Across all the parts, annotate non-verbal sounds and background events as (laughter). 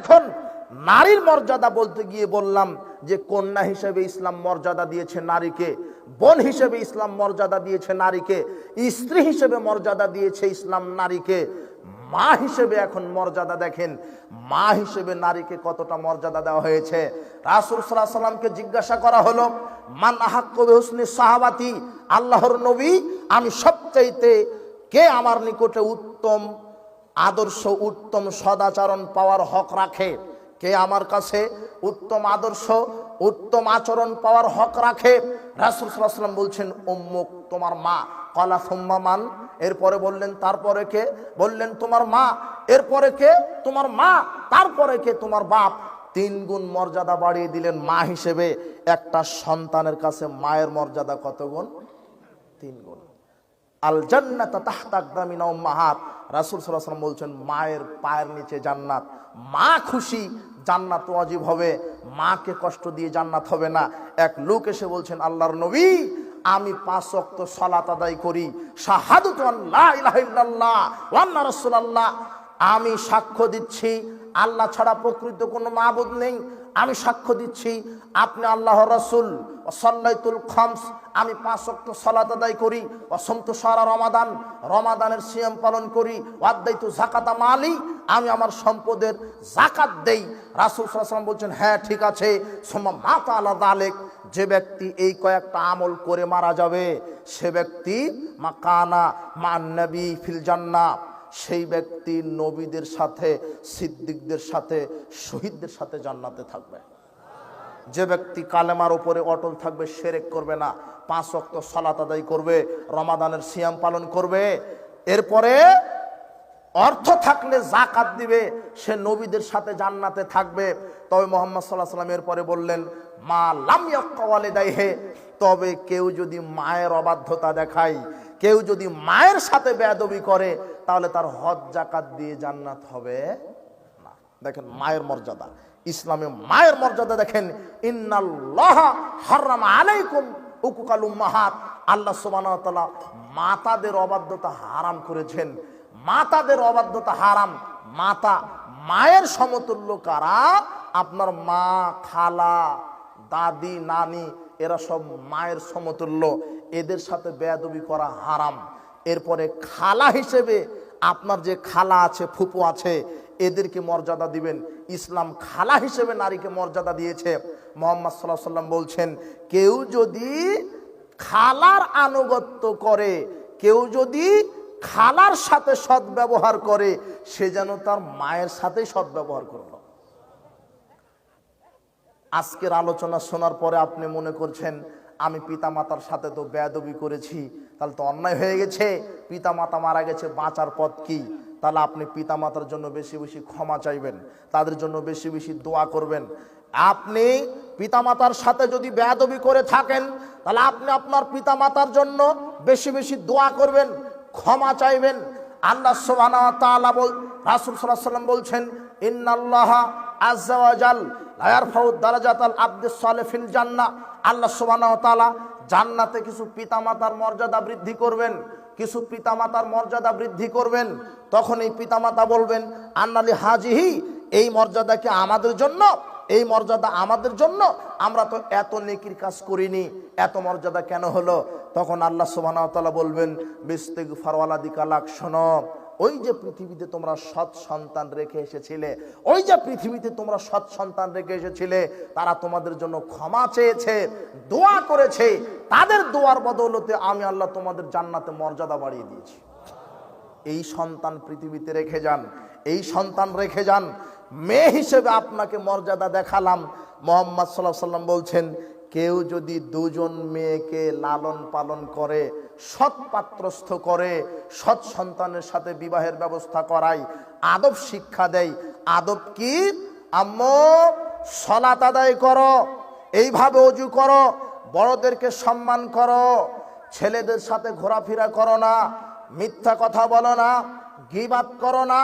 এখন নারীর মর্যাদা বলতে গিয়ে বললাম যে কন্যা হিসেবে ইসলাম মর্যাদা দিয়েছে নারীকে, বোন হিসেবে ইসলাম মর্যাদা দিয়েছে নারীকে, স্ত্রী হিসেবে মর্যাদা দিয়েছে ইসলাম নারীকে। মা হিসেবে এখন মর্যাদা দেখেন, মা হিসেবে নারীকে কতটা মর্যাদা দেওয়া হয়েছে? রাসুল সাল্লামকে জিজ্ঞাসা করা হলো, মান আহাক্কবে হুসনি সাহাবাতি, আল্লাহর নবী, আমি সবচাইতে কে আমার নিকটে উত্তম আদর্শ উত্তম সদাচরণ পাওয়ার হক রাখে। কে আমার কাছে উত্তম আদর্শ, উত্তম আচরণ পাওয়ার হক রাখে? রাসুল সাল্লাম বলছেন, উম্মুক, তোমার মা। কলা মান? এরপরে বললেন, তারপরে কে? বললেন, তোমার মা। এরপরে কে? তোমার মা। তারপরে কে? তোমার বাপ। তিন গুণ মর্যাদা বাড়িয়ে দিলেন মা হিসেবে। একটা সন্তানের কাছে মায়ের মর্যাদা কত গুণ? তিন গুণ। আল জান্নাত তাহতা আকদামিনা উম্মাহাত রাসূল আলাইহি বলছেন, মায়ের পায়ের নিচে জান্নাত। মা খুশি, জান্নাত ওয়াজিব হবে। মাকে কষ্ট দিয়ে জান্নাত হবে না। এক লোক এসে বলছেন, আল্লাহর নবী, আমি পাঁচ ওয়াক্ত সালাত আদায় করি। শাহাদাতু আল্লা ইলাহা ইল্লাল্লাহ ওয়া আন্না রাসূলুল্লাহ। আমি সাক্ষ্য দিচ্ছি, আল্লাহ ছাড়া প্রকৃত কোনো মাবুদ নেই। আমি সাক্ষ্য দিচ্ছি, আপনি আল্লাহ রসুল সাল্লাইতুল খমস, আমি পাঁচ অক্ট সলাত আদায় করি অসন্ত সারা রমাদান, রমাদানের সিয়াম পালন করি ওয়াদ্দাইতু জাকাতা মালি, আমি আমার সম্পদের জাকাত দেই। রাসুল সাল্লাম বলছেন হ্যাঁ ঠিক আছে। সোমা মাতা আলাদা আলেক যে ব্যক্তি এই কয়েকটা আমল করে মারা যাবে, সে ব্যক্তি মা কানা মা নবী ফিল জান্না সেই ব্যক্তি নবীদের সাথে, সিদ্দিকদের সাথে, শহীদদের সাথে জান্নাতে থাকবে। যে ব্যক্তি কালেমার উপরে অটল থাকবে, সেরেক করবে না। পাঁচ অক্ত সালাত আদায় করবে, রমাদানের সিয়াম পালন করবে। এরপরে অর্থ থাকলে জাকাত দিবে, সে নবীদের সাথে জান্নাতে থাকবে। তবে মোহাম্মদ সাল্লাহ সাল্লাম এরপরে বললেন, মা লামিয়ালে দেয় হে তবে কেউ যদি মায়ের অবাধ্যতা দেখায়, কেউ যদি মায়ের সাথে বেদবি করে, তাহলে তার হজ জাকাত দিয়ে জান্নাত হবে না। দেখেন মায়ের মর্যাদা। ইসলামে মায়ের মর্যাদা দেখেন উম্মাহাত। আল্লাহ সুবহানাহু মাতাদের অবাধ্যতা হারাম করেছেন। মাতাদের অবাধ্যতা হারাম। মাতা মায়ের সমতুল্য কারা? আপনার মা, খালা দাদি, নানি, এরা সব মায়ের সমতুল্য। এদের সাথে বেয়াদবি করা হারাম। এরপরে খালা হিসেবে আপনার যে খালা আছে, ফুপু আছে, এদেরকে মর্যাদা দিবেন। ইসলাম খালা হিসেবে নারীকে মর্যাদা দিয়েছে। মোহাম্মদ সাল্লাহ সাল্লাম বলছেন, কেউ যদি খালার আনুগত্য করে, কেউ যদি খালার সাথে সদ্ব্যবহার করে, সে যেন তার মায়ের সাথেই সদ্ব্যবহার করল আজকের আলোচনা শোনার পরে আপনি মনে করছেন, আমি পিতামাতার সাথে তো বেয়াদবি করেছি, তাহলে তো অন্যায় হয়ে গেছে, পিতামাতা মারা গেছে, বাঁচার পথ কি? তাহলে আপনি পিতামাতার জন্য বেশি বেশি ক্ষমা চাইবেন, তাদের জন্য বেশি বেশি দোয়া করবেন। আপনি পিতামাতার সাথে যদি বেয়াদবি করে থাকেন, তাহলে আপনি আপনার পিতামাতার জন্য বেশি বেশি দোয়া করবেন, ক্ষমা চাইবেন। আল্লাহ সুবহানাহু ওয়া তাআলা বল, রাসূল আলাইহি বলছেন, ইন্নাল্লাহ আজ্জা আল্লাহ ওয়া জান্নাতে কিছু পিতামাতার মর্যাদা বৃদ্ধি করবেন, কিছু পিতামাতার মর্যাদা বৃদ্ধি করবেন। তখন এই পিতামাতা বলবেন, আন্নালি হাজিহি, এই মর্যাদা কি আমাদের জন্য? এই মর্যাদা আমাদের জন্য? আমরা তো এত নেকির কাজ করিনি, এত মর্যাদা কেন হলো? তখন আল্লাহ তাআলা বলবেন বিস্তেগ ফারওয়ালাদি কালাক শোনো ওই যে পৃথিবীতে তোমরা সৎ সন্তান রেখে এসেছিলে, ওই যে পৃথিবীতে তোমরা সৎ সন্তান রেখে এসেছিলে, তারা তোমাদের জন্য ক্ষমা চেয়েছে, দোয়া করেছে। তাদের দোয়ার বদৌলতে আমি আল্লাহ তোমাদের জান্নাতে মর্যাদা বাড়িয়ে দিয়েছি। এই সন্তান পৃথিবীতে রেখে যান, এই সন্তান রেখে যান। মেয়ে হিসেবে আপনাকে মর্যাদা দেখালাম। মোহাম্মদ সাল্লাহ সাল্লাম বলছেন কেউ যদি দুজন মেয়েকে লালন পালন করে, সৎ পাত্রস্থ করে, সৎ সন্তানের সাথে বিবাহের ব্যবস্থা করায়, আদব শিক্ষা দেয়, আদব কি? আম্মু, সলাত আদায় করো, এইভাবে অজু করো, বড়দেরকে সম্মান করো, ছেলেদের সাথে ঘোরাফেরা করো না, মিথ্যা কথা বলো না গিবাত করো না,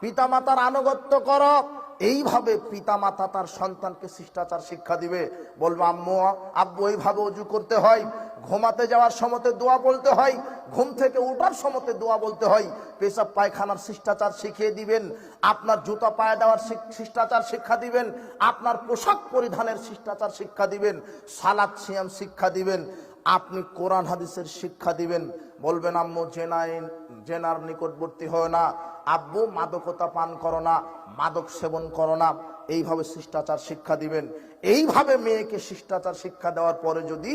পিতামাতার আনুগত্য করো এইভাবে পিতামাতা তার সন্তানকে শিষ্টাচার শিক্ষা দিবে। বলব, আম্মু, আব্বু, এইভাবে অজু করতে হয়। ঘুমাতে যাওয়ার সময়তে দোয়া বলতে হয়। ঘুম থেকে ওঠার সময়তে দোয়া বলতে হয়। পেশাব পায়খানার শিষ্টাচার শিখিয়ে দিবেন। আপনার জুতা পায়ে দেওয়ার শিষ্টাচার শিক্ষা দিবেন। আপনার পোশাক পরিধানের শিষ্টাচার শিক্ষা দিবেন। সালাদ, সিয়াম শিক্ষা দিবেন। আপনি কোরআন, হাদিসের শিক্ষা দিবেন। বলবেন, আম্মু জেনাইন জেনার নিকটবর্তী হয় না। আব্বু, মাদকতা পান করো না। মাদক সেবন করো না। এইভাবে শিষ্টাচার শিক্ষা দিবেন। এইভাবে মেয়েকে শিষ্টাচার শিক্ষা দেওয়ার পরে যদি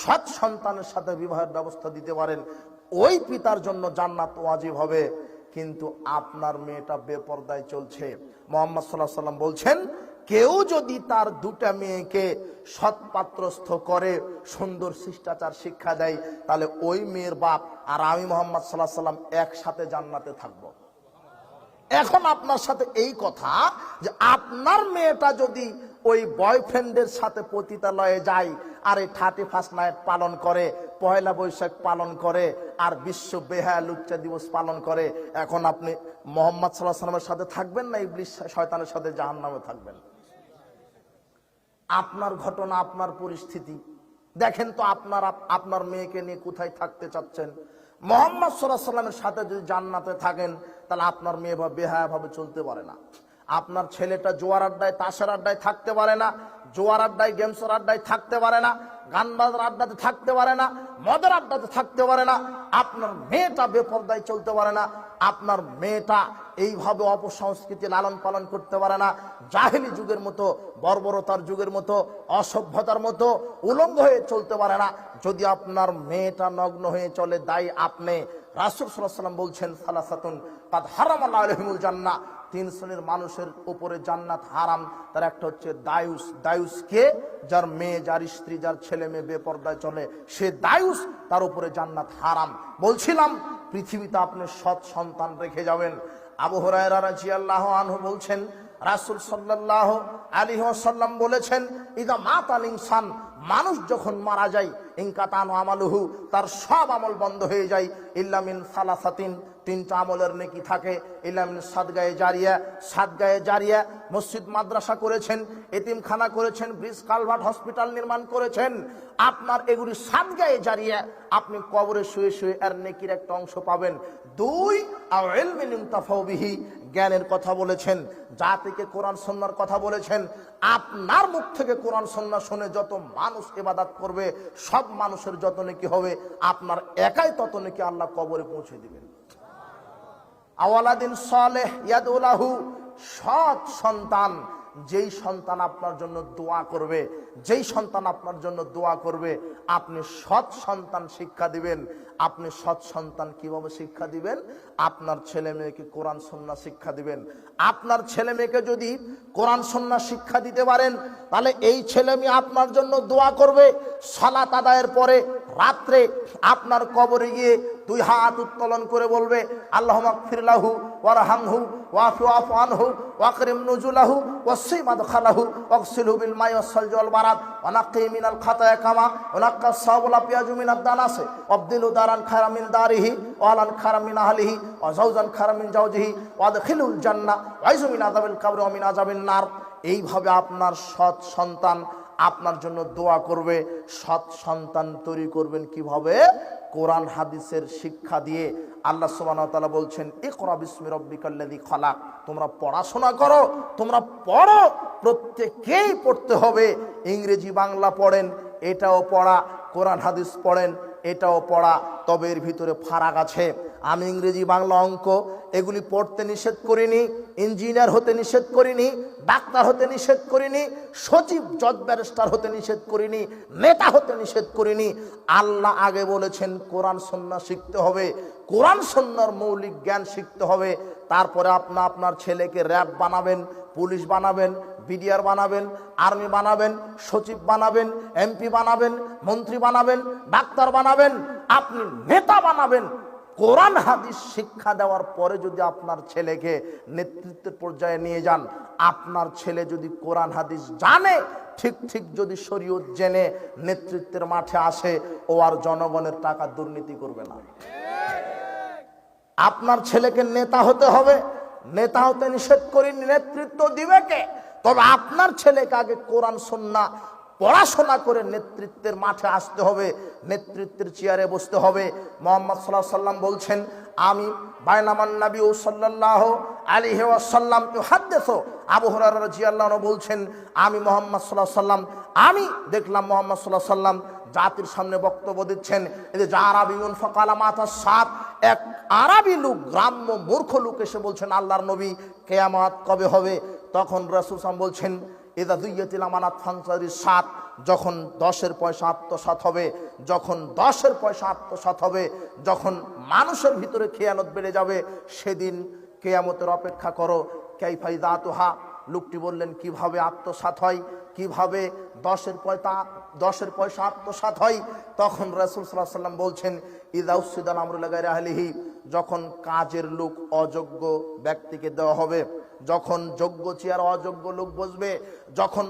সৎ সন্তানের সাথে বিবাহের ব্যবস্থা দিতে পারেন, ওই পিতার জন্য জান্নাত ওয়াজিব হবে। কিন্তু আপনার মেয়েটা বেপর্দায় চলছে। মোহাম্মদ সাল্লাহ সাল্লাম বলছেন, কেউ যদি তার দুটা মেয়েকে সৎপাত্রস্থ করে, সুন্দর শিষ্টাচার শিক্ষা দেয়, তাহলে ওই মেয়ের বাপ আর আমি মোহাম্মদ সাল্লাহ সাল্লাম একসাথে জান্নাতে থাকব। এখন আপনার সাথে এই কথা যে আপনার মেয়েটা যদি ওই বয়ফ্রেন্ডের সাথে পতিতালয়ে যায়, আর এই থার্টি ফার্স্ট নাইট পালন করে, পয়লা বৈশাখ পালন করে, আর বিশ্ব বেহায়া লুচ্চা দিবস পালন করে, এখন আপনি মোহাম্মদ সাল্লাহ সাল্লামের সাথে থাকবেন না ইবলিশ শয়তানের সাথে জাহান নামে থাকবেন? আপনার ঘটনা, আপনার পরিস্থিতি। দেখেন তো আপনার আপনার মেয়েকে নিয়ে কোথায় থাকতে চাচ্ছেন? মোহাম্মদ সাল্লাহ সাল্লামের সাথে যদি জান্নাতে থাকেন তাহলে আপনার মেয়ে বা বেহায়া ভাবে চলতে পারে না। আপনার ছেলেটা জোয়ার আড্ডায়, তাসের আড্ডায় থাকতে পারে না, জোয়ার আড্ডায়, গেমসের আড্ডায় থাকতে পারে না গান বাজার আড্ডাতে থাকতে পারে না, মদের আড্ডাতে থাকতে পারে না, আপনার মেয়েটা বেপর্দায় চলতে পারে না, আপনার মেয়েটা এইভাবে অপসংস্কৃতি লালন পালন করতে পারে না, জাহেলি যুগের মতো, বর্বরতার যুগের মতো, অসভ্যতার মতো, উলঙ্গ হয়ে চলতে পারে না। যদি আপনার মেয়েটা নগ্ন হয়ে চলে, দায়ী আপনি রাসুল সাল্লাম বলছেন, সালাসাতুন কাদ হারাম আল্লাহ আলহিমুল জান্না তিন শ্রেণির মানুষের উপরে জান্নাত হারাম। তার একটা হচ্ছে দায়ুস। দায়ুস কে যার মেয়ে, যার স্ত্রী, যার ছেলে মেয়ে বেপর্দায় চলে, সে দায়ুস, তার উপরে জান্নাত হারাম। বলছিলাম, পৃথিবীতে আপনি সৎ সন্তান রেখে যাবেন। আবু হরায়রা রাজিয়াল্লাহ আনহু বলছেন, রাসুল সাল্লাহ আলী সাল্লাম বলেছেন, ইদা মাতাল ইনসান। মানুষ যখন মারা যায় ইনকাতানো আমালুহু তার সব আমল বন্ধ হয়ে যায়। ইল্লামিন সালাসাতিন তিনটা আমলের নেকি থাকে। ইল্লামিন সাদগায়ে জারিয়া সাদগায়ে জারিয়া মসজিদ মাদ্রাসা করেছেন, এতিমখানা করেছেন, ব্রিজ কালভার্ট হসপিটাল নির্মাণ করেছেন। আপনার এগুলি সাদগায়ে জারিয়া আপনি কবরে শুয়ে শুয়ে এর নেকির একটা অংশ পাবেন। দুই আর জ্ঞানের কথা বলেছেন যা থেকে কোরআন সন্ন্যার কথা বলেছেন। আপনার মুখ থেকে কোরআন সন্না শুনে যত মানুষ এবাদাত করবে, সব মানুষের যত নাকি হবে, আপনার একাই তত নাকি আল্লাহ কবরে পৌঁছে দিবেন। আওয়ালাদিন সালেহ ইয়াদুলাহু সৎ সন্তান। যেই সন্তান আপনার জন্য দোয়া করবে, যেই সন্তান আপনার জন্য দোয়া করবে, আপনি সৎ সন্তান শিক্ষা দিবেন। আপনি সৎ সন্তান কীভাবে শিক্ষা দিবেন? আপনার ছেলে মেয়েকে কোরআন সন্না শিক্ষা দিবেন। আপনার ছেলে মেয়েকে যদি কোরআন সন্না শিক্ষা দিতে পারেন, তাহলে এই ছেলে মেয়ে আপনার জন্য দোয়া করবে। সালাত আদায়ের পরে রাত্রে আপনার কবরে গিয়ে দুই হাত উত্তোলন করে বলবে, আল্লাহ ফিরলাহু ওয়ারহামহু, ওয়াফু আফু আনহু, ওয়াকরিম নুজুলাহু ওয়াসিম আদখালাহু ওয়াকসিলহু বিল মাই ওয়াসসালজি ওয়াল বারাদ ওয়ানাক্কি মিনাল খাতায়া কামা, ওয়ানাক্কা সাবুলা পিয়াজু মিনাদ দানাসে, ওয়াবদিলু দারান খায়রা মিন দারিহি, ওয়ালান খায়রা মিন আহলিহি, ওয়া জাওজান খায়রা মিন জাওজিহি ওয়াদখিলুল জান্নাহ ওয়াইজু মিন আযাবিল কবর ওয়া মিন আযাবিন নার। এইভাবে আপনার সৎ সন্তান আপনার জন্য দোয়া করবে, সৎ সন্তান তৈরি করবেন কীভাবে? কোরআন, হাদিসের শিক্ষা দিয়ে আল্লাহ সুবহানাহু বলছেন এ ইকরা বিসমি রাব্বিকাল্লাযী খালাক। তোমরা পড়াশোনা করো, তোমরা পড়ো, প্রত্যেকেই পড়তে হবে। ইংরেজি বাংলা পড়েন, এটাও পড়া, কোরআন হাদিস পড়েন এটাও পড়া তবে এর ভিতরে ফারাক আছে। আমি ইংরেজি বাংলা অঙ্ক, এগুলি পড়তে নিষেধ করিনি, ইঞ্জিনিয়ার হতে নিষেধ করিনি, ডাক্তার হতে নিষেধ করিনি, সচিব, জজ ব্যারিস্টার হতে নিষেধ করিনি, নেতা হতে নিষেধ করিনি। আল্লাহ আগে বলেছেন, কোরআন সন্না শিখতে হবে। কোরআন সন্ন্যার মৌলিক জ্ঞান শিখতে হবে। তারপরে আপনা আপনার ছেলেকে র্যাব বানাবেন, পুলিশ বানাবেন বিডিআর বানাবেন, আর্মি বানাবেন, সচিব বানাবেন, এমপি বানাবেন, মন্ত্রী বানাবেন, ডাক্তার বানাবেন, আপনি নেতা বানাবেন। কোরআন, হাদিস শিক্ষা দেওয়ার পরে যদি আপনার ছেলেকে নেতৃত্বের পর্যায়ে নিয়ে যান, আপনার ছেলে যদি কোরআন, হাদিস জানে, ঠিক ঠিক যদি শরীয়ত জেনে, নেতৃত্বের মাঠে আসে, ও আর জনগণের টাকা দুর্নীতি করবে না। আপনার ছেলেকে নেতা হতে হবে, নেতা হতে নিষেধ করি, নেতৃত্ব দিবে কে? তবে আপনার ছেলেকে আগে কোরআন সন্না পড়াশোনা করে নেতৃত্বের মাঠে আসতে হবে, নেতৃত্বের চেয়ারে বসতে হবে। মোহাম্মদ সাল্লাহ সাল্লাম বলছেন, আমি বায়নামান নবী ও সাল্লাহ আলী ওয়াসাল্লাম হাদ্দেসো আবু হরার জিয়াল্লাহ বলছেন, আমি মোহাম্মদ সাল্লাহ সাল্লাম আমি দেখলাম মোহাম্মদ সাল্লাহ সাল্লাম জাতির সামনে বক্তব্য দিচ্ছেন। যে আরবি ফকালা মাথা সাত, এক আরবি লোক, গ্রাম্য মূর্খ লোক এসে বলছেন, আল্লাহর নবী কেয়ামত কবে হবে? তখন রসুল সাম বলছেন এদা দুইয়াতিল আমানাত ফানসারি সাত যখন দশের পয়সা আত্মসাত হবে, যখন দশের পয়সা আত্মসাত হবে, যখন মানুষের ভিতরে খেয়ানত বেড়ে যাবে, সেদিন কেয়ামতের অপেক্ষা করো। কেইফাই দাতুহা লোকটি বললেন, কীভাবে আত্মসাত হয়? কীভাবে দশের পয়সা দশের পয়সা আত্মসাত হয়? তখন রাসুল সাল্লাহ সাল্লাম বলছেন ইদাউসিদান আমরুল্লাহ আহলিহি যখন কাজের লোক অযোগ্য ব্যক্তিকে দেওয়া হবে যখন যোগ্য চেয়ার অযোগ্য লোক বসবে, যখন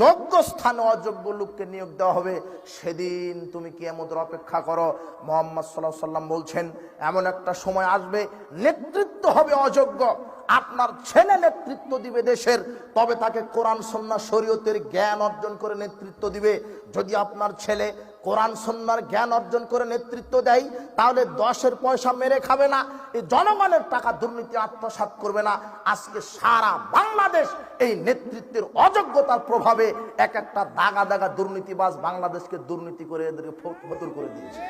যোগ্য স্থানে অযোগ্য লোককে নিয়োগ দেওয়া হবে, সেদিন তুমি কি এমন অপেক্ষা করো। মোহাম্মদ সাল্লাহ সাল্লাম বলছেন, এমন একটা সময় আসবে, নেতৃত্ব হবে অযোগ্য। আপনার ছেলে নেতৃত্ব দিবে দেশের, তবে তাকে কোরআন সন্না শরীয়তের জ্ঞান অর্জন করে নেতৃত্ব দিবে। যদি আপনার ছেলে কোরআন সন্ন্যার জ্ঞান অর্জন করে নেতৃত্ব দেয়, তাহলে দশের পয়সা মেরে খাবে না। এই জনগণের টাকা দুর্নীতি, আত্মসাৎ করবে না। আজকে সারা বাংলাদেশ এই নেতৃত্বের অযোগ্যতার প্রভাবে এক একটা দাগা দাগা দুর্নীতিবাজ বাংলাদেশকে দুর্নীতি করে এদেরকে ফতুর করে দিয়েছে।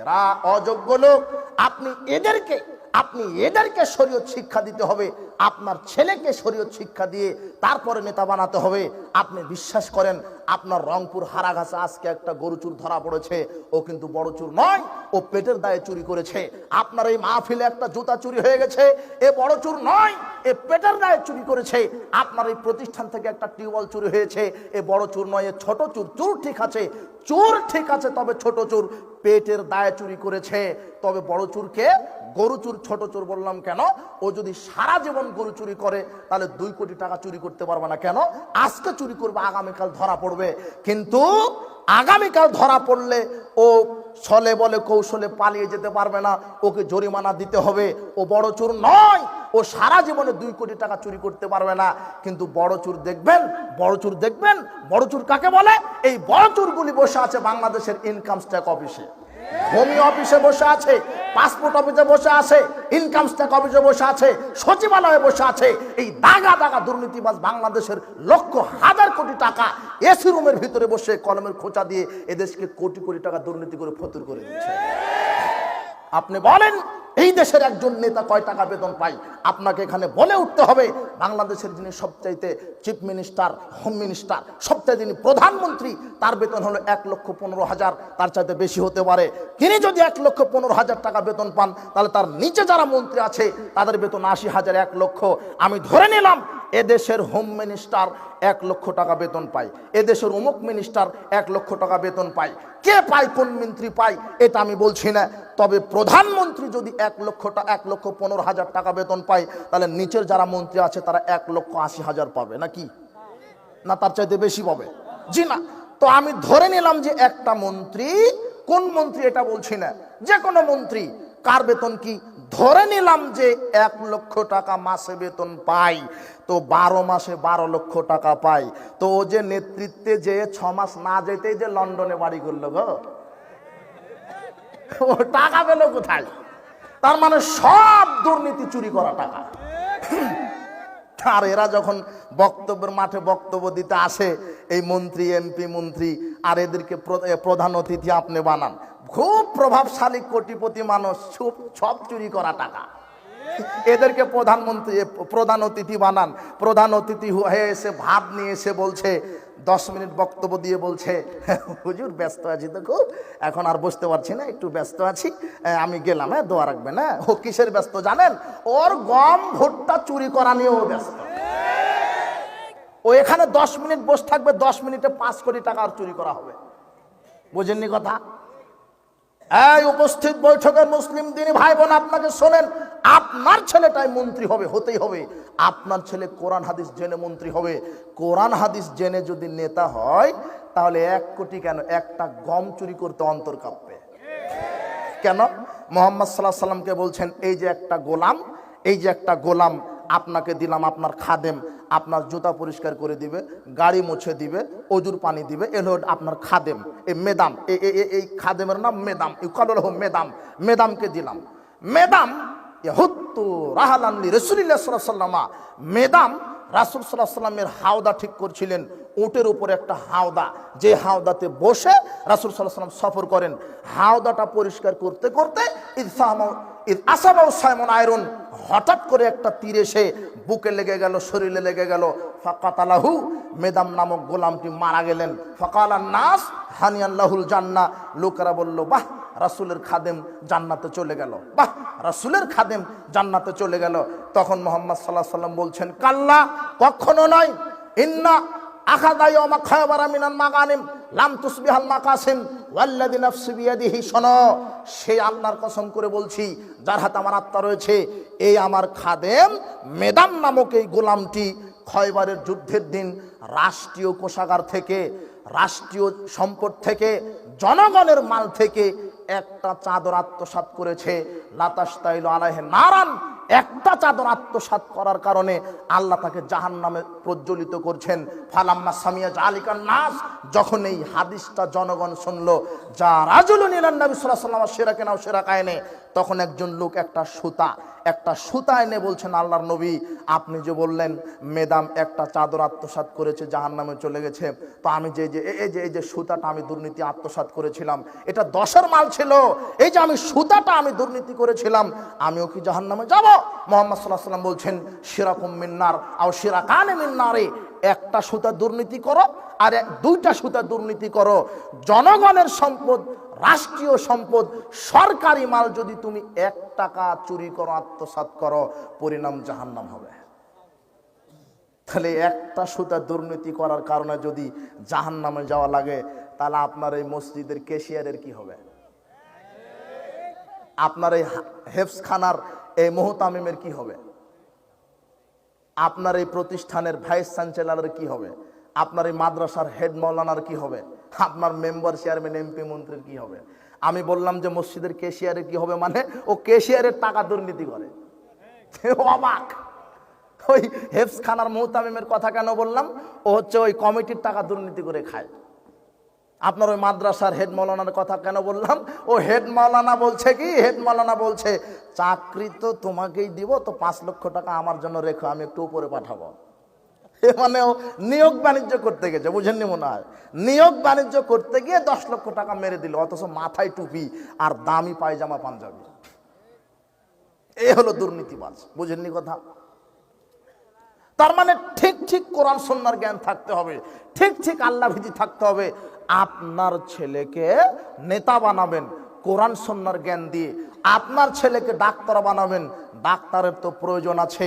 এরা অযোগ্য লোক। আপনি এদেরকে আপনি এদেরকে শরীয়ত শিক্ষা দিতে হবে। আপনার ছেলেকে শরীয়ত শিক্ষা দিয়ে তারপরে নেতা বানাতে হবে। আপনি বিশ্বাস করেন, আপনার রংপুর হারাগাছা আজকে একটা গরু চুর ধরা পড়েছে। ও কিন্তু বড় চুর নয়, ও পেটের দায়ে চুরি করেছে। আপনার এই মাহফিলে একটা জুতা চুরি হয়ে গেছে, এ বড় চুর নয়, এ পেটের দায়ে চুরি করেছে। আপনার এই প্রতিষ্ঠান থেকে একটা টিউবওয়েল চুরি হয়েছে, এ বড় চুর নয়, এ ছোট চুর। চুর ঠিক আছে, চোর ঠিক আছে, তবে ছোট চোর পেটের দায়ে চুরি করেছে। তবে বড় চুরকে গরু চুর, ছোট চোর বললাম কেন? ও যদি সারা জীবন গরু চুরি করে, তাহলে দুই কোটি টাকা চুরি করতে পারবে না। কেন? আজকে চুরি করবে, আগামীকাল ধরা পড়বে। কিন্তু আগামীকাল ধরা পড়লে ও ছলে বলে, কৌশলে পালিয়ে যেতে পারবে না। ওকে জরিমানা দিতে হবে। ও বড় চোর নয়। ও সারা জীবনে দুই কোটি টাকা চুরি করতে পারবে না। কিন্তু বড় চুর দেখবেন, বড় চুর দেখবেন, বড় চুর কাকে বলে? এই বড় চুরগুলি বসে আছে বাংলাদেশের ইনকাম ট্যাক্স অফিসে ভূমি অফিসে বসে আছে, পাসপোর্ট অফিসে বসে আছে ইনকাম ট্যাক্স অফিসে বসে আছে, সচিবালয়ে বসে আছে, এই দাগা দাগা দুর্নীতিবাজ বাংলাদেশের লক্ষ হাজার কোটি টাকা এসি রুমের ভিতরে বসে কলমের খোঁচা দিয়ে এদেশকে কোটি কোটি টাকা দুর্নীতি করে ফতুর করে দিচ্ছে। আপনি বলেন এই দেশের একজন নেতা কয় টাকা বেতন পায়? আপনাকে এখানে বলে উঠতে হবে, বাংলাদেশের যিনি সবচাইতে চিফ মিনিস্টার, হোম মিনিস্টার, সবচাইতে যিনি প্রধানমন্ত্রী, তার বেতন হলো এক লক্ষ পনেরো হাজার, তার চাইতে বেশি হতে পারে। তিনি যদি এক লক্ষ পনেরো হাজার টাকা বেতন পান, তাহলে তার নিচে যারা মন্ত্রী আছে, তাদের বেতন আশি হাজার এক লক্ষ। আমি ধরে নিলাম এদেশের হোম মিনিস্টার এক লক্ষ টাকা বেতন পায়। এদেশের অমুক মিনিস্টার এক লক্ষ টাকা বেতন পায়। কে পায়? কোন মন্ত্রী পায়? এটা আমি বলছি না। তবে প্রধানমন্ত্রী যদি এক লক্ষ এক লক্ষ পনেরো হাজার টাকা বেতন পায়, তাহলে নিচের যারা মন্ত্রী আছে, তারা এক লক্ষ আশি হাজার পাবে, নাকি? না, তার চাইতে বেশি পাবে। জি না। তো আমি ধরে নিলাম যে একটা মন্ত্রী, কোন মন্ত্রী এটা বলছি না, যে কোনো মন্ত্রী, কার বেতন কি? ধরে নিলাম যে এক লক্ষ টাকা মাসে বেতন পাই তো বারো মাসে বারো লক্ষ টাকা পাই তো ও যে নেতৃত্বে যে ছ মাস না যেতেই যে লন্ডনে বাড়ি করল গো। ও টাকা পেল কোথায়? তার মানে সব দুর্নীতি চুরি করা টাকা। আর এরা যখন বক্তব্যের মাঠে বক্তব্য দিতে আসে, এই মন্ত্রী, এমপি, মন্ত্রী, আর এদেরকে প্রধান অতিথি আপনি বানান। খুব প্রভাবশালী কোটিপতি মানুষ সব চুরি করা টাকা। এদেরকে প্রধানমন্ত্রী, প্রধান অতিথি বানান। প্রধান অতিথি হয়ে এসে ভাত নিয়ে এসে বলছে, দশ মিনিট বক্তব্য দিয়ে বলছে, হুজুর, ব্যস্ত আছি তো খুব। এখন আর বসতে পারছি না, একটু ব্যস্ত আছি। আমি গেলাম হ্যাঁ দোয়া রাখবেন হ্যাঁ। ও কিসের ব্যস্ত জানেন? ওর গম, ভুট্টা চুরি করা নিয়েও ব্যস্ত। ও এখানে দশ মিনিট বসে থাকবে, দশ মিনিটে পাঁচ কোটি টাকা আর চুরি করা হবে। বোঝেননি কথা? এই উপস্থিত বৈঠকে মুসলিম দিনী ভাই বোন আপনাকে শোনেন, আপনার ছেলেটাই মন্ত্রী হবে, হতেই হবে। আপনার ছেলে কোরআন হাদিস জেনে মন্ত্রী হবে। কোরআন হাদিস জেনে যদি নেতা হয়, তাহলে এক কোটি কেন? একটা গম চুরি করতে অন্তর কাঁপবে। কেন? মোহাম্মদ সাল্লাহ সাল্লামকে বলছেন, এই যে একটা গোলাম, এই যে একটা গোলাম, আপনাকে দিলাম আপনার খাদেম আপনার জুতা পরিষ্কার করে দিবে, গাড়ি মুছে দিবে, অজুর পানি দিবে, এ হলো আপনার খাদেম। মেদাম, এ- এ- এই খাদেমের নাম মেদাম ইকাল মেদাম, মেদামকে দিলাম। মেদাম হুত্তু রাহালানলি রসুলিল্লাহ সাল্লামা মেদাম, রাসুল সাল্লাহ সাল্লামের হাওদা ঠিক করছিলেন, উটের উপরে একটা হাওদা। যে হাওদাতে বসে রাসুল সাল্লাহ সাল্লাম সফর করেন। হাওদাটা পরিষ্কার করতে করতে ইদ আসাবাউ সাইমন আয়রন, হঠাৎ করে একটা তীর এসে বুকে লেগে গেল, শরীরে লেগে গেল। ফাকাতালাহু, মেদাম নামক গোলামটি মারা গেলেন। ফাকালা নাস হানিয়াল্লাহুল জান্না লোকেরা বলল, বাহ, রাসুলের খাদেম জান্নাতে চলে গেল। বাহ, রাসুলের খাদেম জান্নাতে চলে গেল। তখন মোহাম্মদ সাল্লাহ সাল্লাম বলছেন, কাল্লা, কখনো নয়। ইন্না আখাদাই ওমা খায়বারা মিনান মাগানিম। কসম করে বলছি, যার আত্মা রয়েছে, এই আমার খাদেম মেদাম নামক এই গোলামটি খয়বারের যুদ্ধের দিন রাষ্ট্রীয় কোষাগার থেকে, রাষ্ট্রীয় সম্পদ থেকে, জনগণের মাল থেকে একটা চাদর আত্মসাৎ করেছে। লাতাস্তাইল আলাহে নারান একটা চাদর আত্মসাত করার কারণে আল্লাহ তাকে জাহান নামে প্রজ্বলিত করছেন। ফালাম্মা সামিয়া জালিকার নাস, যখন এই হাদিসটা জনগণ শুনলো যা রাজুল নিলান নবী সাল্লাহ সাল্লাম সেরা কেনাও সেরা কায়নে তখন একজন লোক একটা সুতা একটা সুতা এনে বলছেন, আল্লাহর নবী, আপনি যে বললেন, মেদাম একটা চাদর আত্মসাৎ করেছে জাহান নামে চলে গেছে। তো আমি যে যে, এই যে এই যে সুতাটা আমি দুর্নীতি আত্মসাৎ করেছিলাম, এটা দশের মাল ছিল। এই যে আমি সুতাটা আমি দুর্নীতি করেছিলাম, আমিও কি জাহান নামে যাব? মোহাম্মদ সাল্লাহ সাল্লাম বলছেন, সেরকম মিন্নার আও সেরা কানে মিন্নারে একটা সুতা দুর্নীতি করো, আর দুইটা সুতা দুর্নীতি করো। জনগণের সম্পদ রাষ্ট্রীয় সম্পদ, সরকারি মাল যদি তুমি এক টাকা চুরি করো, আত্মসাৎ করো, পরিণাম জাহান্নাম হবে। তাহলে একটা সুতা দুর্নীতি করার কারণে যদি জাহান্নামে যাওয়া লাগে, তাহলে আপনার এই মসজিদের কেশিয়ারের কি হবে? আপনার এই হেফসখানার এই মোহতামিমের কি হবে? আপনার এই প্রতিষ্ঠানের ভাইস চ্যান্সেলারের কি হবে? আপনার এই মাদ্রাসার হেড মৌলানার কি হবে? আপনার মেম্বার চেয়ারম্যান এমপি মন্ত্রীর কি হবে? আমি বললাম যে মসজিদের কেশিয়ারের কি হবে মানে ও কেশিয়ারের টাকা দুর্নীতি করে। অবাক। ওই হেফস খানার মোহতামিমের কথা কেন বললাম? ও হচ্ছে ওই কমিটির টাকা দুর্নীতি করে খায়। আপনার ওই মাদ্রাসার হেড মৌলানার কথা কেন বললাম? ও হেড মৌলানা বলছে কি? হেড মৌলানা বলছে, চাকরি তো তোমাকেই দিব, তো পাঁচ লক্ষ টাকা আমার জন্য রেখো, আমি একটু উপরে পাঠাবো। (laughs) মানে নিয়োগ বাণিজ্য করতে গেছে, বুঝেননি মনে হয়? নিয়োগ বাণিজ্য করতে গিয়ে দশ লক্ষ টাকা মেরে দিল, অথচ মাথায় টুপি আর দামি পায়জামা পাঞ্জাবি। এ হলো দুর্নীতিবাজ, বুঝেননি কথা? তার মানে ঠিক ঠিক কোরআন সন্ন্যার জ্ঞান থাকতে হবে, ঠিক ঠিক আল্লাহ ভীতি থাকতে হবে। আপনার ছেলেকে নেতা বানাবেন, কোরআন সন্ন্যার জ্ঞান দিয়ে। আপনার ছেলেকে ডাক্তার বানাবেন ডাক্তারের তো প্রয়োজন আছে।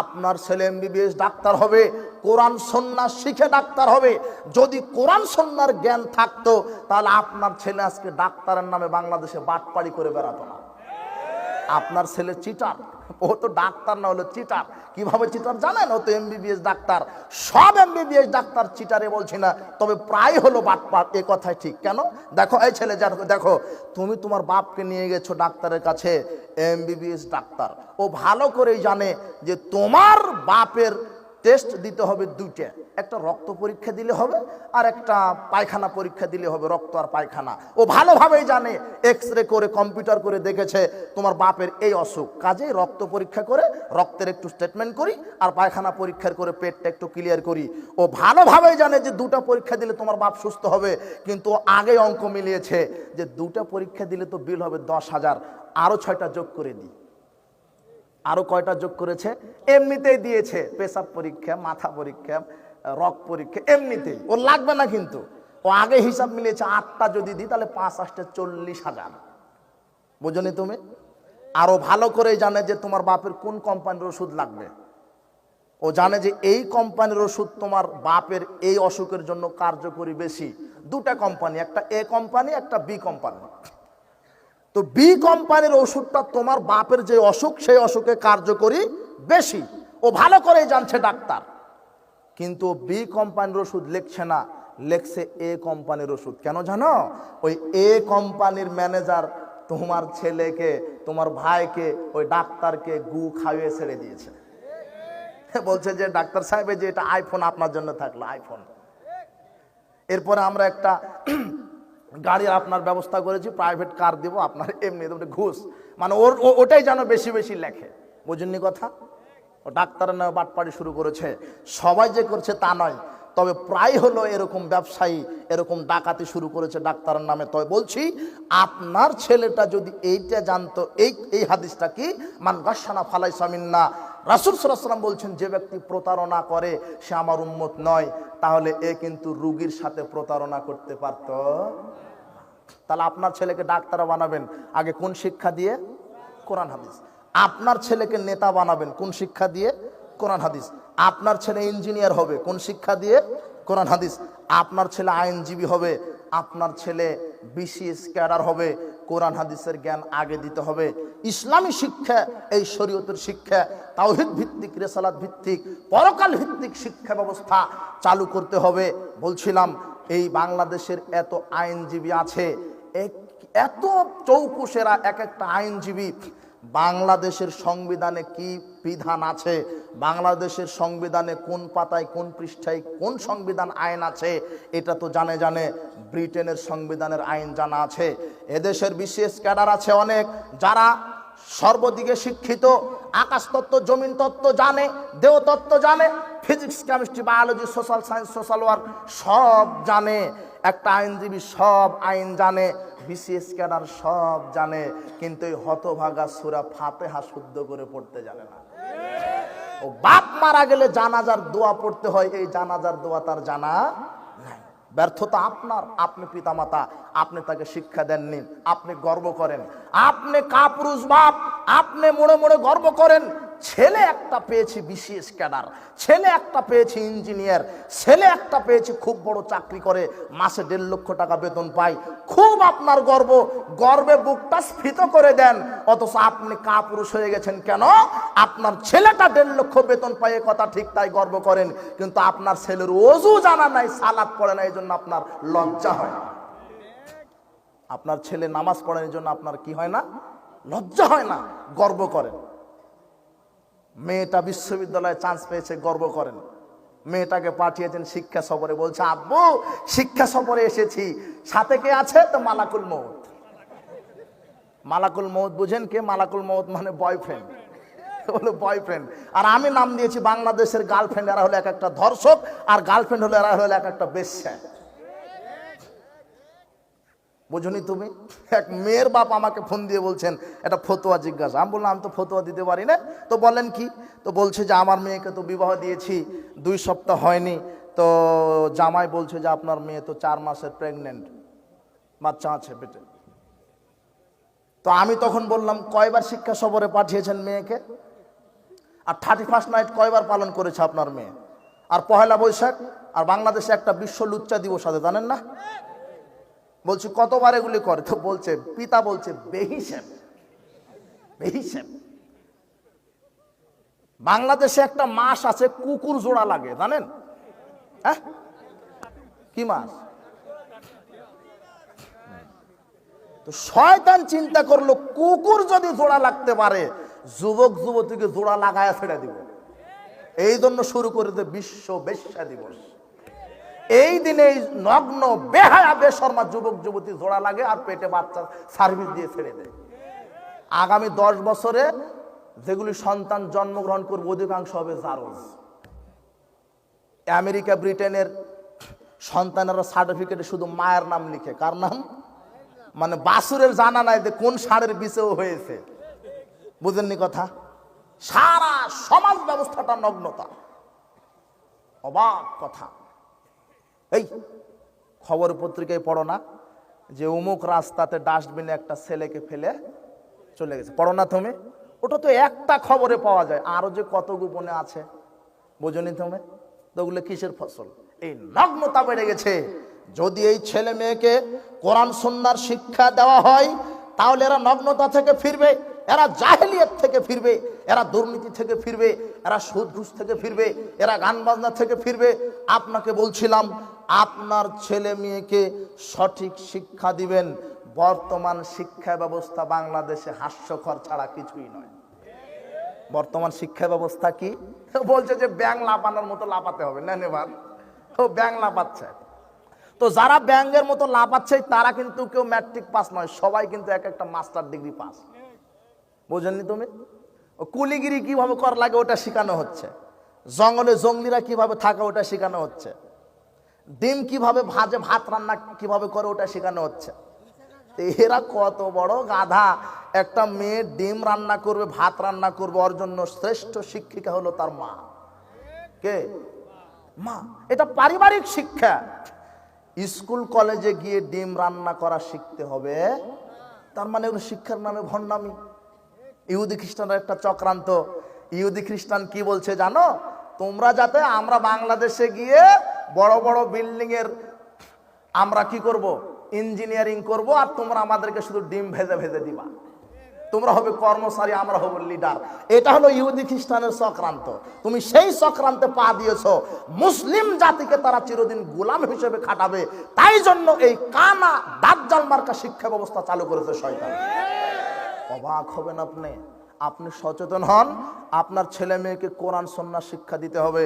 আপনার ছেলে এমবিবিএস ডাক্তার হবে, কোরআন, সন্ন্যাস শিখে ডাক্তার হবে। যদি কোরআন, সন্ন্যার জ্ঞান থাকতো, তাহলে আপনার ছেলে আজকে ডাক্তারের নামে বাংলাদেশে বাটপাড়ি করে বেড়াতো না। আপনার ছেলে চিটার ও তো ডাক্তার না হলো চিটার কীভাবে চিটার জানেন? ও তো এমবিবিএস ডাক্তার। সব এমবিবিএস ডাক্তার চিটারে বলছি না। তবে প্রায় হলো বাটপাট এ কথাই ঠিক। কেন? দেখো, এই ছেলে, যার দেখো, তুমি তোমার বাপকে নিয়ে গেছো ডাক্তারের কাছে। MBBS doctor. ও ভালো করেই জানে যে তোমার বাপের টেস্ট দিতে হবে দুইটা। একটা রক্ত পরীক্ষা দিলে হবে, আর একটা পায়খানা পরীক্ষা দিলে হবে। রক্ত আর পায়খানা। ও ভালোভাবেই জানে এক্স রে করে কম্পিউটার করে দেখেছে, তোমার বাপের এই অসুখ। কাজেই রক্ত পরীক্ষা করে, রক্তের একটু স্টেটমেন্ট করি, আর পায়খানা পরীক্ষার করে পেটটা একটু ক্লিয়ার করি। ও ভালোভাবেই জানে যে দুটা পরীক্ষা দিলে তোমার বাপ সুস্থ হবে, কিন্তু ও আগে অঙ্ক মিলিয়েছে যে দুটা পরীক্ষা দিলে তো বিল হবে দশ হাজার। আরও ছয়টা যোগ করে দিই। আরও কয়টা যোগ করেছে? এমনিতেই দিয়েছে। পেশাব পরীক্ষা, মাথা পরীক্ষা, রক পরীক্ষা, এমনিতেই। ও লাগবে না কিন্তু। ও আগে হিসাব মিলিয়েছে আটটা যদি দিই, তাহলে পাঁচ আসতে চল্লিশ হাজার। বুঝনি তুমি? আরও ভালো করে জানে যে তোমার বাপের কোন কোম্পানির ওষুধ লাগবে। ও জানে যে এই কোম্পানির ওষুধ তোমার বাপের এই অসুখের জন্য কার্যকরী বেশি। দুটা কোম্পানি, একটা এ কোম্পানি, একটা বি কোম্পানি। তো বি কোম্পানির ওষুধটা তোমার বাপের যে অসুখ, সেই অসুখে কার্যকরী বেশি। ও ভালো করেই জানছে ডাক্তার। কিন্তু বি কোম্পানির ওষুধ লিখছে না, লেখছে এ কোম্পানির ওষুধ। কেন জানো? ওই এ কোম্পানির ম্যানেজার তোমার ছেলেকে, তোমার ভাইকে, ওই ডাক্তারকে গু খাইয়ে ছেড়ে দিয়েছে। বলছে যে, ডাক্তার সাহেব যে এটা আইফোন আপনার জন্য থাকল আইফোন এরপরে আমরা একটা গাড়ি আপনার ব্যবস্থা করেছি প্রাইভেট কার দিব, আপনার এমনি ঘুষ। মানে ওর ওটাই যেন বেশি বেশি লেখে। বুঝেননি কথা? ও ডাক্তারের নামে বাটপাড়ি শুরু করেছে। সবাই যে করছে তা নয়। তবে প্রায় হলো এরকম ব্যবসায়ী, এরকম ডাকাতি শুরু করেছে ডাক্তারের নামে। তবে বলছি, আপনার ছেলেটা যদি এইটা জানতো, এই এই হাদিসটা কি? মান গাসানা ফালাই সামিন্না রাসুল সাল্লাম বলছেন, যে ব্যক্তি প্রতারণা করে, সে আমার উন্মত নয়। তাহলে এ কিন্তু রুগীর সাথে প্রতারণা করতে পারতো। তাহলে আপনার ছেলেকে ডাক্তার বানাবেন। আগে কোন শিক্ষা দিয়ে? কোরআন, হাদিস। আপনার ছেলেকে নেতা বানাবেন। কোন শিক্ষা দিয়ে? কোরআন, হাদিস। আপনার ছেলে ইঞ্জিনিয়ার হবে। কোন শিক্ষা দিয়ে? কোরআন, হাদিস। আপনার ছেলে আইনজীবী হবে। আপনার ছেলে বিসিএস ক্যাডার হবে। কোরআন, হাদিসের জ্ঞান আগে দিতে হবে। ইসলামী শিক্ষা, এই শরীয়তের শিক্ষা, তাওহিদ ভিত্তিক, রেসালাত ভিত্তিক, পরকাল ভিত্তিক শিক্ষা ব্যবস্থা চালু করতে হবে। বলছিলাম, এই বাংলাদেশের এত আইনজীবী আছে এত চৌকুশেরা এক একটা আইনজীবী বাংলাদেশের সংবিধানে কি বিধান আছে? বাংলাদেশের সংবিধানে কোন পাতায়, কোন পৃষ্ঠায় কোন সংবিধান আইন আছে? এটা তো জানে জানে ব্রিটেনের সংবিধানের আইন জানা আছে। এদেশের বিশেষ ক্যাডার আছে অনেক যারা সর্বদিকে শিক্ষিত আকাশ তত্ত্ব জমিন তত্ত্ব জানে দেহ তত্ত্ব জানে, physics, chemistry, biology, social science, social work সব জানে। একটা আইনজীবী সব আইন জানে, বিসিএস ক্যাডার সব জানে, কিন্তু এই হতভাগা সুরা ফাতেহা শুদ্ধ করে পড়তে জানে না। ও বাপ মারা গেলে জানাজার দোয়া পড়তে হয়, এই জানাজার দোয়া তার জানা নাই। ব্যর্থতা আপনার, আপনি পিতামাতা, আপনি তাকে শিক্ষা দেননি, আপনি গর্ব করেন। আপনি কাপুরুষ বাপ, আপনি মোড়ে মোড়ে গর্ব করেন ছেলে একটা পেয়েছি বিসিএস ক্যাডার, ছেলে একটা পেয়েছি ইঞ্জিনিয়ার, ছেলে একটা পেয়েছি খুব বড় চাকরি করে, মাসে দেড় লক্ষ টাকা বেতন পাই। খুব আপনার গর্ব, গর্বে বুকটা স্ফীত করে দেন। অথচ আপনি কাপুরুষ হয়ে গেছেন কেন? আপনার ছেলেটা দেড় লক্ষ বেতন এ কথা ঠিক তাই গর্ব করেন। কিন্তু আপনার ছেলের অজু জানা নাই, সালাদ পড়ে না এই জন্য আপনার লজ্জা হয় আপনার ছেলে নামাজ পড়েন এই জন্য আপনার কি হয় না? লজ্জা হয় না, গর্ব করেন। মেয়েটা বিশ্ববিদ্যালয়ে চান্স পেয়েছে, গর্ব করেন। মেয়েটাকে পাঠিয়েছেন শিক্ষা সফরে। বলছে, আব্বু, শিক্ষা সফরে এসেছি। সাথে কে আছে? তো মালাকুল মৌত মালাকুল মৌত বুঝেন কে? মালাকুল মৌত মানে বয়ফ্রেন্ড হলো বয়ফ্রেন্ড আর আমি নাম দিয়েছি বাংলাদেশের গার্লফ্রেন্ড এরা হলো এক একটা ধর্ষক, আর গার্লফ্রেন্ড হলো, এরা হলো এক একটা বেশ্যা বুঝনি তুমি? এক মেয়ের বাপ আমাকে ফোন দিয়ে বলছেন এটা ফতোয়া জিজ্ঞাসা। আমি বললাম, আমি তো ফতোয়া দিতে পারি না। তো বলেন কি? তো বলছে যে, আমার মেয়েকে তো বিবাহ দিয়েছি, দুই সপ্তাহ হয়নি। তো জামাই বলছে যে, আপনার মেয়ে তো চার মাসের প্রেগনেন্ট বাচ্চা আছে পেটে। তো আমি তখন বললাম, কয়বার শিক্ষা সফরে পাঠিয়েছেন মেয়েকে? আর থার্টি ফার্স্ট নাইট কয়বার পালন করেছে আপনার মেয়ে? আর পহেলা বৈশাখ, আর বাংলাদেশে একটা বিশ্ব লুচ্চা দিবস আছে, জানেন না? বলছি, কতবার এগুলি করে? তো বলছে, পিতা বলছে, বেহিসেব বেহিসেব। বাংলাদেশে একটা মাস আছে, কুকুর জোড়া লাগে, জানেন? হ্যাঁ? কি মাস? তো শয়তান চিন্তা করল, কুকুর যদি জোড়া লাগতে পারে, যুবক যুবতীকে জোড়া লাগায় ছেড়ে দিব। এই জন্য শুরু করে বিশ্ব বেশ্যা দিবস। এই দিনে এই নগ্ন, বেহায়া, বেশর্মা যুবক, যুবতী জোড়া লাগে আর পেটে বাচ্চা সার্ভিস দিয়ে ছেড়ে দেয়। আগামী দশ বছরে যেগুলি সন্তান জন্মগ্রহণ করবে, অধিকাংশ হবে জারজ। আমেরিকা, ব্রিটেনের সন্তানেরা সার্টিফিকেটে শুধু মায়ের নাম লিখে। কার নাম? মানে বাসুরের জানা নাই যে কোন সারের বিষেও হয়েছে। বুঝেননি কথা? সারা সমাজ ব্যবস্থাটা নগ্নতা। অবাক কথা। এই, খবর পত্রিকায় পড়ো না, যে অমুক রাস্তাতে ডাস্টবিনে একটা ছেলেকে ফেলে চলে গেছে। পড়ো না তুমি, ওটা তো একটা খবরে পাওয়া যায়, আরও যে কত গোপনে আছে বোঝনি তুমি ওগুলো কিসের ফসল? এই নগ্নতা বেড়ে গেছে। যদি এই ছেলে মেয়েকে কোরআন সন্ন্যার শিক্ষা দেওয়া হয়, তাহলে এরা নগ্নতা থেকে ফিরবে, এরা জাহেলিয়ত থেকে ফিরবে, এরা দুর্নীতি থেকে ফিরবে, এরা সুদ থেকে ফিরবে, এরা গান বাজনা থেকে ফিরবে। আপনাকে বলছিলাম আপনার ছেলে মেয়েকে সঠিক শিক্ষা দিবেন। বর্তমান শিক্ষা ব্যবস্থা বাংলাদেশে হাস্যকর ছাড়া কিছুই নয়। বর্তমান শিক্ষা ব্যবস্থা কি? বলছে যে ব্যাং লাপানোর মতো লাপাতে হবে। না নেবার ও ব্যাং লাপাচ্ছে তো যারা ব্যাঙ্গের মতো লাপাচ্ছে তারা কিন্তু কেউ ম্যাট্রিক পাস নয়। সবাই কিন্তু এক একটা মাস্টার ডিগ্রি পাস বোঝেননি তুমি? কুলিগিরি কীভাবে কর লাগে, ওটা শেখানো হচ্ছে। জঙ্গলে জঙ্গলিরা কীভাবে থাকে, ওটা শেখানো হচ্ছে। ডিম কীভাবে ভাজে, ভাত রান্না কীভাবে করে ওটা শেখানো হচ্ছে। এরা কত বড় গাধা। একটা মেয়ে ডিম রান্না করবে, ভাত রান্না করবে, ওর জন্য শ্রেষ্ঠ শিক্ষিকা হলো তার মা। কে? মা। এটা পারিবারিক শিক্ষা। স্কুল, কলেজে গিয়ে ডিম রান্না করা শিখতে হবে। তার মানে ওগুলো শিক্ষার নামে ভণ্ডামি। ইহুদি খ্রিস্টানের একটা চক্রান্ত। ইহুদি খ্রিস্টান কি বলছে জানো? তোমরা যাতে আমরা বাংলাদেশে গিয়ে বড় বড় বিল্ডিং এর আমরা কি করব? ইঞ্জিনিয়ারিং করব আর তোমরা আমাদেরকে শুধু ডিম ভেজে ভেজে দিবা। তোমরা হবে কর্মচারী, আমরা হব লিডার এটা হলো ইহুদি খ্রিস্টানের চক্রান্ত। তুমি সেই চক্রান্তে পা দিয়েছ। মুসলিম জাতিকে তারা চিরদিন গোলাম হিসেবে খাটাবে। তাই জন্য এই কানা দাজ্জাল মার্কা শিক্ষা ব্যবস্থা চালু করেছে শয়তান। অবাক হবেন আপনি। আপনি সচেতন হন, আপনার ছেলে মেয়েকে কোরআন সন্না শিক্ষা দিতে হবে।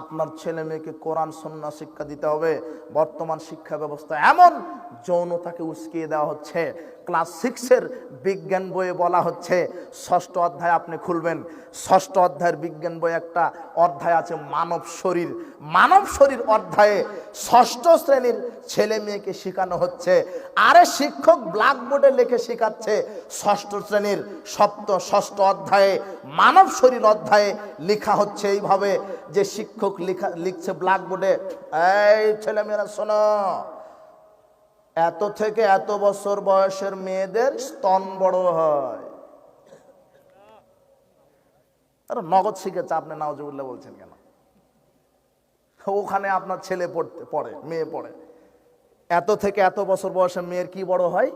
আপনার ছেলে মেয়েকে কোরআন সন্না শিক্ষা দিতে হবে। বর্তমান শিক্ষা ব্যবস্থা এমন, যৌনতাকে উস্কিয়ে দেওয়া হচ্ছে। ক্লাস সিক্সের বিজ্ঞান বইয়ে বলা হচ্ছে, ষষ্ঠ অধ্যায় আপনি খুলবেন। ষষ্ঠ অধ্যায়ের বিজ্ঞান বই একটা অধ্যায় আছে মানব শরীর। মানব শরীর অধ্যায়ে ষষ্ঠ শ্রেণির ছেলে মেয়েকে শেখানো হচ্ছে। আরে শিক্ষক ব্ল্যাকবোর্ডে লিখে শেখাচ্ছে, ষষ্ঠ শ্রেণির সপ্ত, ষষ্ঠ অধ্যায়ে মানব শরীর অধ্যায়ে লেখা হচ্ছে এইভাবে যে শিক্ষক লিখা লিখছে ব্ল্যাকবোর্ডে, এই ছেলেমেয়েরা শোনো এত থেকে এত বছর বয়সের মেয়েদের স্তন বড় হয়। নগদ শিখেছে আপনি নাওজুবুল্লাহ বলছেন কেন? ওখানে আপনার ছেলে পড়তে, পড়ে, মেয়ে পড়ে। এত থেকে এত বছর বয়সে মেয়ের কি বড় হয়?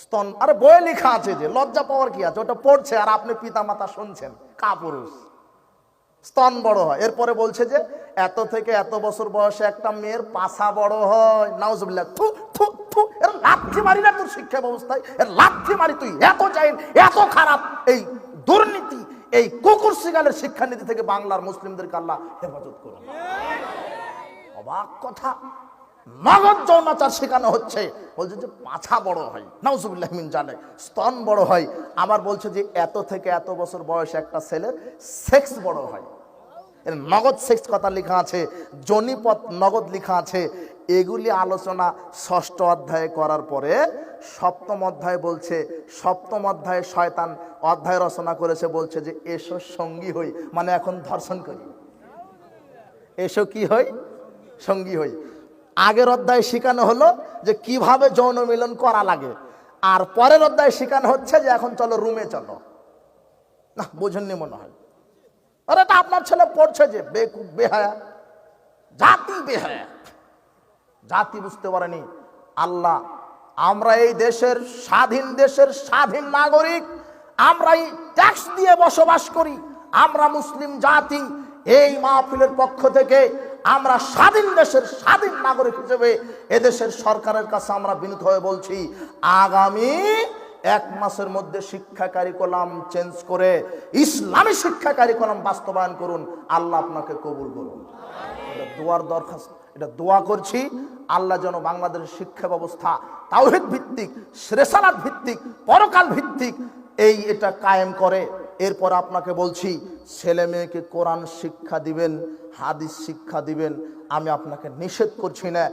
স্তন, আরে বই লেখা আছে যে, লজ্জা পাওয়ার কি আছে? ওটা পড়ছে আর আপনি পিতা মাতা শুনছেন, কাপুরুষ। স্তন বড় হয়। এরপরে বলছে যে, এত থেকে এত বছর বয়সে একটা মেয়ের পাছা বড় হয়। নাউজুবিল্লাহ, থু থু মারি না তোর শিক্ষা ব্যবস্থায়। এর মারি তুই। এত চাই এত খারাপ। এই দুর্নীতি, এই কুকুর শিকালের শিক্ষানীতি থেকে বাংলার মুসলিমদেরকে আল্লাহ হেফাজত করুন। অবাক কথা। নগদ যৌনাচার শেখানো হচ্ছে। বলছে যে, পাছা বড় হয়। নাউজুবিল্লাহমিন জানে স্তন বড় হয়। আবার বলছে যে, এত থেকে এত বছর বয়স একটা ছেলের সেক্স বড় হয়। এর নগদ সেক্স কথা লেখা আছে, জনিপথ নগদ লেখা আছে। এগুলি আলোচনা ষষ্ঠ অধ্যায়ে করার পরে সপ্তম অধ্যায় বলছে, সপ্তম অধ্যায়ে শয়তান অধ্যায় রচনা করেছে, বলছে যে এসো সঙ্গী হই মানে এখন ধর্ষণ করি। এসো কি হই? সঙ্গী হই। আগের অধ্যায়ে শেখানো হলো যে কীভাবে যৌন মিলন করা লাগে। আর পরের অধ্যায়ে শেখানো হচ্ছে যে এখন চলো রুমে চলো। না, বোঝেননি মনে হয়। আরে এটা আপনার ছেলে পড়ছে যে বেকুব বেহায়া। জাতি বেহায়া। জাতি বুঝতে পারেনি। আল্লাহ, আমরা এই দেশের স্বাধীন দেশের স্বাধীন নাগরিক আমরা এই ট্যাক্স দিয়ে বসবাস করি। আমরা মুসলিম জাতি, এই মাহফিলের পক্ষ থেকে আমরা স্বাধীন দেশের স্বাধীন নাগরিক হিসেবে এদেশের সরকারের কাছে আমরা বিনীত হয়ে বলছি, আগামী এক মাসের মধ্যে শিক্ষা কারিকুলাম চেঞ্জ করে ইসলামী শিক্ষা কারিকুলাম বাস্তবায়ন করুন। আল্লাহ আপনাকে কবুল করুন। এটা দোয়ার দরখাস্ত। এটা দোয়া করছি, আল্লাহ যেন বাংলাদেশের শিক্ষা ব্যবস্থা তাওহিদ ভিত্তিক শ্রেষানাথ ভিত্তিক, পরকাল ভিত্তিক, এই এটা কায়েম করে। এরপর আপনাকে বলছি, ছেলে মেয়েকে কোরআন শিক্ষা দিবেন, হাদিস শিক্ষা দিবেন, আমি আপনাকে নিষেধ করছি না।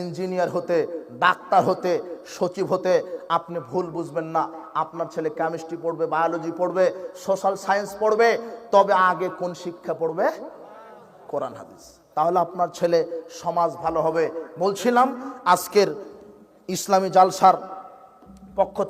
ইঞ্জিনিয়ার হতে, ডাক্তার হতে, সচিব হতে, আপনি ভুল বুঝবেন না। আপনার ছেলে কেমিস্ট্রি পড়বে বায়োলজি পড়বে সোশ্যাল সায়েন্স পড়বে, তবে আগে কোন শিক্ষা পড়বে? কোরআন, হাদিস। তাহলে আপনার ছেলে সমাজ ভালো হবে। বলছিলাম, আজকের ইসলামী জালসার পক্ষ